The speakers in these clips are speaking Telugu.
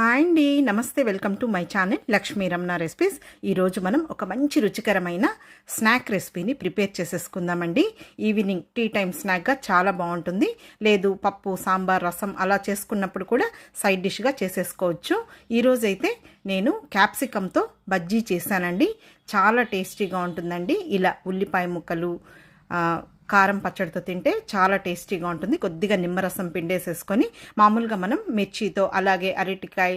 హాయ్ అండి. నమస్తే. Welcome to my channel Lakshmi Ramana recipes. ఈరోజు మనం ఒక మంచి రుచికరమైన స్నాక్ రెసిపీని ప్రిపేర్ చేసేసుకుందామండి. ఈవినింగ్ టీ టైం స్నాక్గా చాలా బాగుంటుంది. లేదు పప్పు సాంబార్ రసం అలా చేసుకున్నప్పుడు కూడా సైడ్ డిష్గా చేసేసుకోవచ్చు. ఈరోజు అయితే నేను క్యాప్సికంతో బజ్జీ చేశానండి. చాలా టేస్టీగా ఉంటుందండి. ఇలా ఉల్లిపాయ ముక్కలు కారం పచ్చడితో తింటే చాలా టేస్టీగా ఉంటుంది. కొద్దిగా నిమ్మరసం పిండేసేసుకొని మామూలుగా మనం మిర్చితో అలాగే అరటికాయ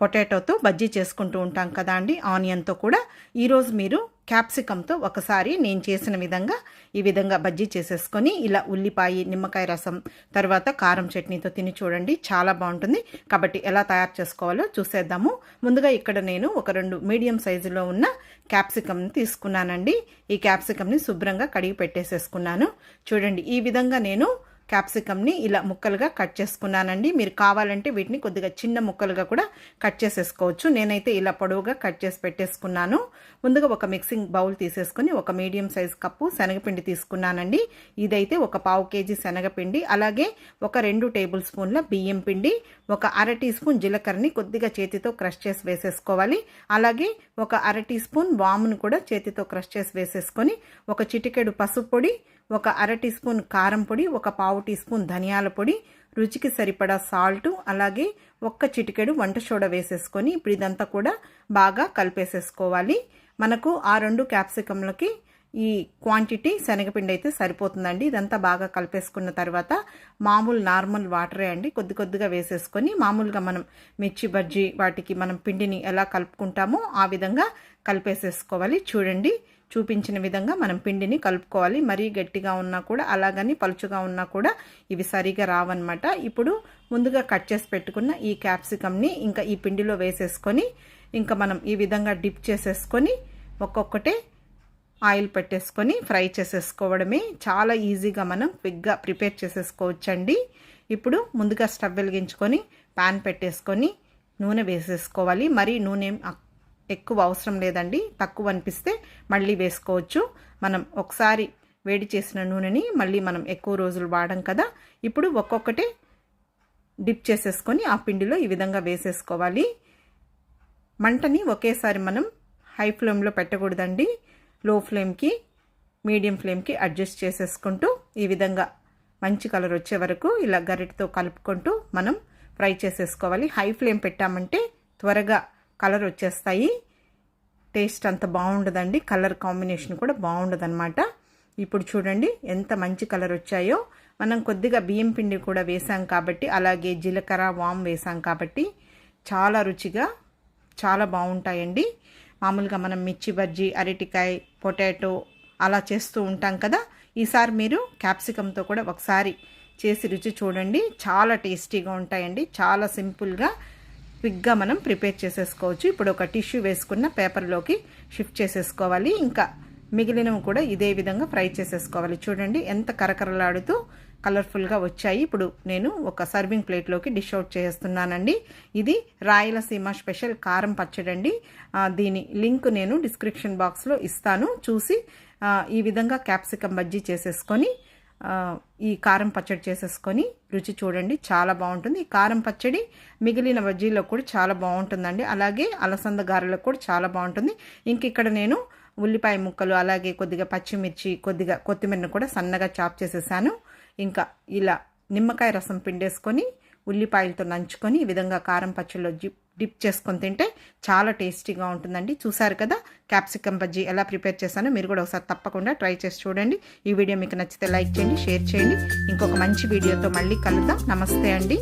పొటాటోతో బజ్జీ చేసుకుంటూ ఉంటాం కదా అండి. ఆనియన్తో కూడా. ఈరోజు మీరు క్యాప్సికంతో ఒకసారి నేను చేసిన విధంగా ఈ విధంగా బజ్జీ చేసేసుకొని ఇలా ఉల్లిపాయ నిమ్మకాయ రసం తర్వాత కారం చట్నీతో తిని చూడండి. చాలా బాగుంటుంది. కాబట్టి ఎలా తయారు చేసుకోవాలో చూసేద్దాము. ముందుగా ఇక్కడ నేను ఒక రెండు మీడియం సైజులో ఉన్న క్యాప్సికమ్ని తీసుకున్నానండి. ఈ క్యాప్సికమ్ని శుభ్రంగా కడిగి పెట్టేసేసుకున్నాను. చూడండి ఈ విధంగా నేను క్యాప్సికమ్ని ఇలా ముక్కలుగా కట్ చేసుకున్నానండి. మీరు కావాలంటే వీటిని కొద్దిగా చిన్న ముక్కలుగా కూడా కట్ చేసేసుకోవచ్చు. నేనైతే ఇలా పొడవుగా కట్ చేసి పెట్టేసుకున్నాను. ముందుగా ఒక మిక్సింగ్ బౌల్ తీసేసుకొని ఒక మీడియం సైజ్ కప్పు శనగపిండి తీసుకున్నానండి. ఇదైతే ఒక పావు కేజీ శనగపిండి అలాగే ఒక రెండు టేబుల్ స్పూన్ల బియ్యం పిండి ఒక అర టీ స్పూన్ జీలకర్రని కొద్దిగా చేతితో క్రష్ చేసి వేసేసుకోవాలి. అలాగే ఒక అర టీ స్పూన్ వామును కూడా చేతితో క్రష్ చేసి వేసేసుకొని ఒక చిటికెడు పసుపు పొడి ఒక అర టీ స్పూన్ కారం పొడి ఒక పావు టీ స్పూన్ ధనియాల పొడి రుచికి సరిపడా సాల్ట్ అలాగే ఒక్క చిటికెడు వంట సోడా వేసేసుకొని ఇప్పుడు ఇదంతా కూడా బాగా కలిపేసేసుకోవాలి. మనకు ఆ రెండు క్యాప్సికంలకి ఈ క్వాంటిటీ శనగపిండి అయితే సరిపోతుందండి. ఇదంతా బాగా కలిపేసుకున్న తర్వాత మామూలు నార్మల్ వాటరే అండి. కొద్ది కొద్దిగా వేసేసుకొని మామూలుగా మనం మిర్చి బజ్జీ వాటికి మనం పిండిని ఎలా కలుపుకుంటామో ఆ విధంగా కలిపేసేసుకోవాలి. చూడండి చూపించిన విధంగా మనం పిండిని కలుపుకోవాలి. మరీ గట్టిగా ఉన్నా కూడా అలాగని పలుచుగా ఉన్నా కూడా ఇవి సరిగా రావన్నమాట. ఇప్పుడు ముందుగా కట్ చేసి పెట్టుకున్న ఈ క్యాప్సికమ్ని ఇంకా ఈ పిండిలో వేసేసుకొని ఇంకా మనం ఈ విధంగా డిప్ చేసేసుకొని ఒక్కొక్కటే ఆయిల్ పెట్టేసుకొని ఫ్రై చేసేసుకోవడమే. చాలా ఈజీగా మనం క్విక్గా ప్రిపేర్ చేసేసుకోవచ్చండి. ఇప్పుడు ముందుగా స్టవ్ వెలిగించుకొని పాన్ పెట్టేసుకొని నూనె వేసేసుకోవాలి. మరీ నూనె ఎక్కువ అవసరం లేదండి. తక్కువ అనిపిస్తే మళ్ళీ వేసుకోవచ్చు. మనం ఒకసారి వేడి చేసిన నూనెని మళ్ళీ మనం ఎక్కువ రోజులు వాడం కదా. ఇప్పుడు ఒక్కొక్కటే డిప్ చేసేసుకొని ఆ పిండిలో ఈ విధంగా వేసేసుకోవాలి. మంటని ఒకేసారి మనం హై ఫ్లేమ్లో పెట్టకూడదండి. లో ఫ్లేమ్కి మీడియం ఫ్లేమ్కి అడ్జస్ట్ చేసేసుకుంటూ ఈ విధంగా మంచి కలర్ వచ్చే వరకు ఇలా గరిటతో కలుపుకుంటూ మనం ఫ్రై చేసేసుకోవాలి. హై ఫ్లేమ్ పెట్టామంటే త్వరగా కలర్ వచ్చేస్తాయి టేస్ట్ అంత బాగుండదండి. కలర్ కాంబినేషన్ కూడా బాగుండదన్నమాట. ఇప్పుడు చూడండి ఎంత మంచి కలర్ వచ్చాయో మనం కొద్దిగా బియ్యం పిండి కూడా వేసాం కాబట్టి అలాగే జీలకర్ర వామ్ వేసాం కాబట్టి చాలా రుచిగా చాలా బాగుంటాయండి. మామూలుగా మనం మిర్చి బజ్జీ అరటికాయ పొటాటో అలా చేస్తూ ఉంటాం కదా. ఈసారి మీరు క్యాప్సికంతో కూడా ఒకసారి చేసి రుచి చూడండి. చాలా టేస్టీగా ఉంటాయండి. చాలా సింపుల్గా క్విక్గా మనం ప్రిపేర్ చేసేసుకోవచ్చు. ఇప్పుడు ఒక టిష్యూ వేసుకున్న పేపర్లోకి షిఫ్ట్ చేసేసుకోవాలి. ఇంకా మిగిలినవి కూడా ఇదే విధంగా ఫ్రై చేసేసుకోవాలి. చూడండి ఎంత కరకరలాడుతూ కలర్ఫుల్గా వచ్చాయి. ఇప్పుడు నేను ఒక సర్వింగ్ ప్లేట్లోకి డిష్ అవుట్ చేస్తున్నానండి. ఇది రాయలసీమ స్పెషల్ కారం పచ్చడండి. దీని లింక్ నేను డిస్క్రిప్షన్ బాక్స్లో ఇస్తాను. చూసి ఈ విధంగా క్యాప్సికం బజ్జీ చేసేసుకొని ఈ కారం పచ్చడి చేసేసుకొని రుచి చూడండి చాలా బాగుంటుంది. ఈ కారం పచ్చడి మిగిలిన బజ్జీలో కూడా చాలా బాగుంటుందండి. అలాగే అలసంద గారెలకు కూడా చాలా బాగుంటుంది. ఇంక ఇక్కడ నేను ఉల్లిపాయ ముక్కలు అలాగే కొద్దిగా పచ్చిమిర్చి కొద్దిగా కొత్తిమీరను కూడా సన్నగా చాప్ చేసేసాను. ఇంకా ఇలా నిమ్మకాయ రసం పిండేసుకొని ఉల్లిపాయలతో నంచుకొని ఈ విధంగా కారం పచ్చళ్ళలో జిప్ డిప్ చేసుకొని తింటే చాలా టేస్టీగా ఉంటుందండి. చూసారు కదా క్యాప్సికమ్ బజ్జీ ఎలా ప్రిపేర్ చేశానో మీరు కూడా ఒకసారి తప్పకుండా ట్రై చేసి చూడండి. ఈ వీడియో మీకు నచ్చితే లైక్ చేయండి షేర్ చేయండి. ఇంకొక మంచి వీడియోతో మళ్ళీ కలుద్దాం. నమస్తే అండి.